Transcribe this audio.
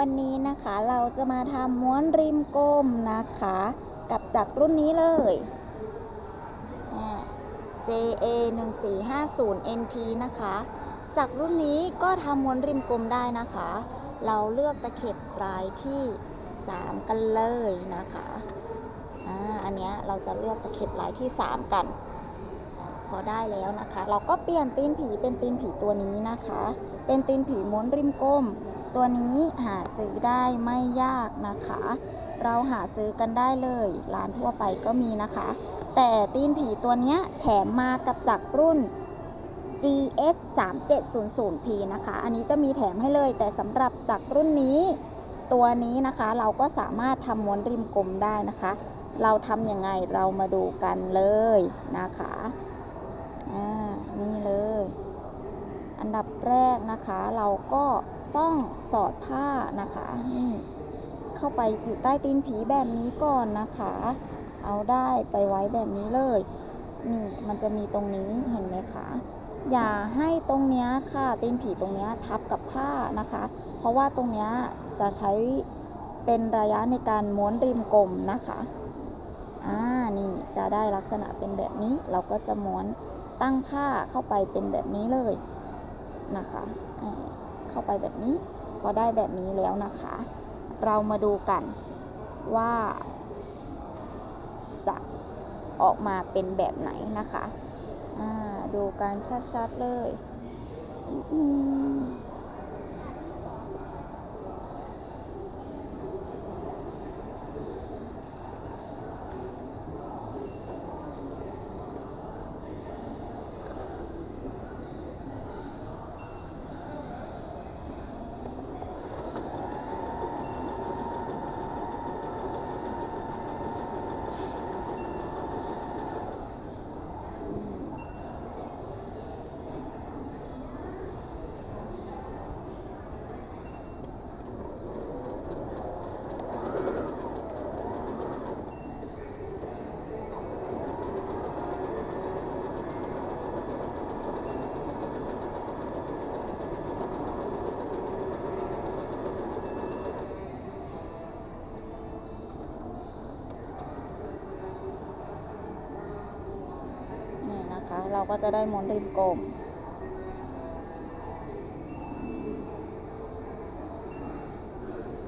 วันนี้นะคะเราจะมาทำม้วนริมกลมนะคะ กับจักรุ่นนี้เลย JA 1 4 5 0 NT นะคะ จากรุ่นนี้ก็ทำม้วนริมกลมได้นะคะ เราเลือกตะเข็บปลายที่ 3 กันเลยนะคะอ่าอันนี้เราจะเลือกตะเข็บลายที่ 3 กันอพอได้แล้วนะคะ เราก็เปลี่ยนตีนผีเป็นตีนผีตัวนี้นะคะ เป็นตีนผีม้วนริมกลม ตัวนี้หาซื้อได้ไม่ยากนะคะ เราหาซื้อกันได้เลย ร้านทั่วไปก็มีนะคะ แต่ตีนผีตัวเนี้ยแถมมากับจักรรุ่น GX 3 7 0 0 P นะคะ อันนี้จะมีแถมให้เลย แต่สำหรับจักรรุ่นนี้ตัวนี้นะคะเราก็สามารถทำม้วนริมกลมได้นะคะ เราทำยังไงเรามาดูกันเลยนะคะอ่านี่เลย อันดับแรกนะคะเราก็ ต้องสอดผ้านะคะนี่เข้าไปอยู่ใต้ตีนผีแบบนี้ก่อนนะคะ เอาได้ไปไว้แบบนี้เลยนี่มันจะมีตรงนี้เห็นไหมคะอย่าให้ตรงเนี้ยค่ะตีนผีตรงเนี้ยทับกับผ้านะคะ เพราะว่าตรงเนี้ยจะใช้เป็นระยะในการม้วนริมกลมนะคะอ่านี่จะได้ลักษณะเป็นแบบนี้เราก็จะม้วนตั้งผ้าเข้าไปเป็นแบบนี้เลยนะคะ เข้าไปแบบนี้ พอได้แบบนี้แล้วนะคะ เรามาดูกันว่า จะออกมาเป็นแบบไหนนะคะ ดูการชัดๆเลย อืม เราก็จะได้ม้วนริมกลม